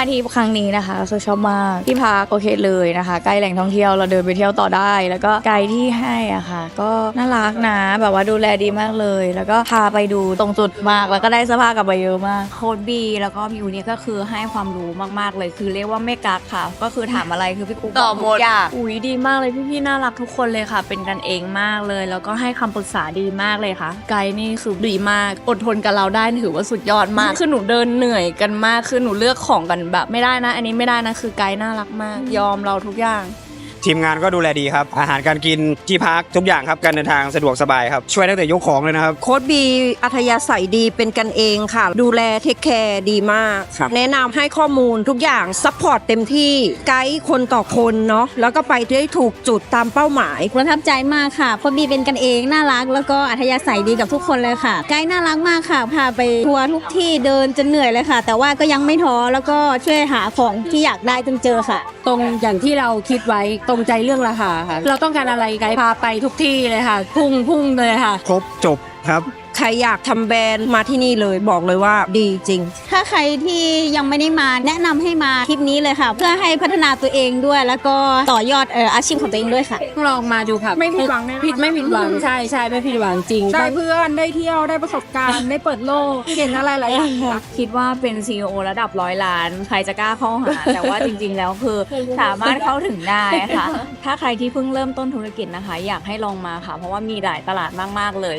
มาที่ครั้งนี้นะคะก็คือชอบมากที่พักโอเคเลยนะคะ ใกล้แหล่งท่องเที่ยวเราเดินไปเที่ยวต่อได้ แล้วก็ไกด์ที่ให้อะค่ะ ก็น่ารักนะแบบว่าดูแลดีมากเลย แล้วก็พาไปดูตรงจุดมากแล้วก็ได้เสื้อผ้ากลับไปเยอะมากโค้ดบีแล้วก็มิวเนี่ยก็คือให้ความรู้มากๆเลยคือเรียกว่าไม่กักค่ะ ก็คือถามอะไรคือพี่กูตอบหมดทุกอย่างอุ้ยดีมากเลยพี่ๆน่ารักทุกคนเลยค่ะ เป็นกันเองมากเลย แล้วก็ให้คำปรึกษาดีมากเลยค่ะ ไกด์นี่คือดีมากอดทนกับเราได้ถือว่าสุดยอดมากคือหนูเดินเหนื่อยกันมากคือหนูเลือกของกันแบบไม่ได้นะ อันนี้ไม่ได้นะคือไกด์น่ารักมาก ยอมเราทุกอย่าง ทีมงานก็ดูแลดีครับ อาหารการกินที่พักทุกอย่างครับการเดินทางสะดวกสบายครับ ช่วยตั้งแต่ยกของเลยนะครับ โค้ดบีอัธยาศัยดีเป็นกันเองค่ะ ดูแลเทคแคร์ดีมาก ครับ แนะนำให้ข้อมูลทุกอย่างซัพพอร์ตเต็มที่ไกด์คนต่อคนเนาะแล้วก็ไปได้ถูกจุดตามเป้าหมาย ประทับใจมากค่ะเพราะบีเป็นกันเองน่ารัก แล้วก็อัธยาศัยดีกับทุกคนเลยค่ะ ไกด์น่ารักมากค่ะ พาไปทัวร์ทุกที่เดินจนเหนื่อยเลยค่ะ แต่ว่าก็ยังไม่ท้อแล้วก็ช่วยหาของที่อยากได้จนเจอค่ะ ตรงอย่างที่เราคิดไว้ตรงใจเรื่องราคาค่ะ เราต้องการอะไรไกด์พาไปทุกที่เลยค่ะ พุ่งพุ่งเลยค่ะ ครบจบครับ ใครอยากทำแบรนด์มาที่นี่เลยบอกเลยว่าดีจริง ถ้าใครที่ยังไม่ได้มาแนะนำให้มาทริปนี้เลยค่ะ เพื่อให้พัฒนาตัวเองด้วย แล้วก็ต่อยอดเอ่ออาชีพของตัวเองด้วยค่ะ ลองมาดูค่ะไม่ผิดหวังแน่นอน ผิดไม่ผิดหวังใช่ใช่ไม่ผิดหวังจริง ได้เพื่อนได้เที่ยวได้ประสบการณ์ ได้เปิดโลกเห็นอะไรหลายอย่างค่ะคิดว่าเป็น CEO ระดับร้อยล้าน ใครจะกล้าเข้าหา แต่ว่าจริงๆ แล้วคือสามารถเข้าถึงได้ค่ะ ถ้าใครที่เพิ่งเริ่มต้นธุรกิจนะคะ อยากให้ลองมาค่ะ เพราะว่ามีหลายตลาดมากๆเลย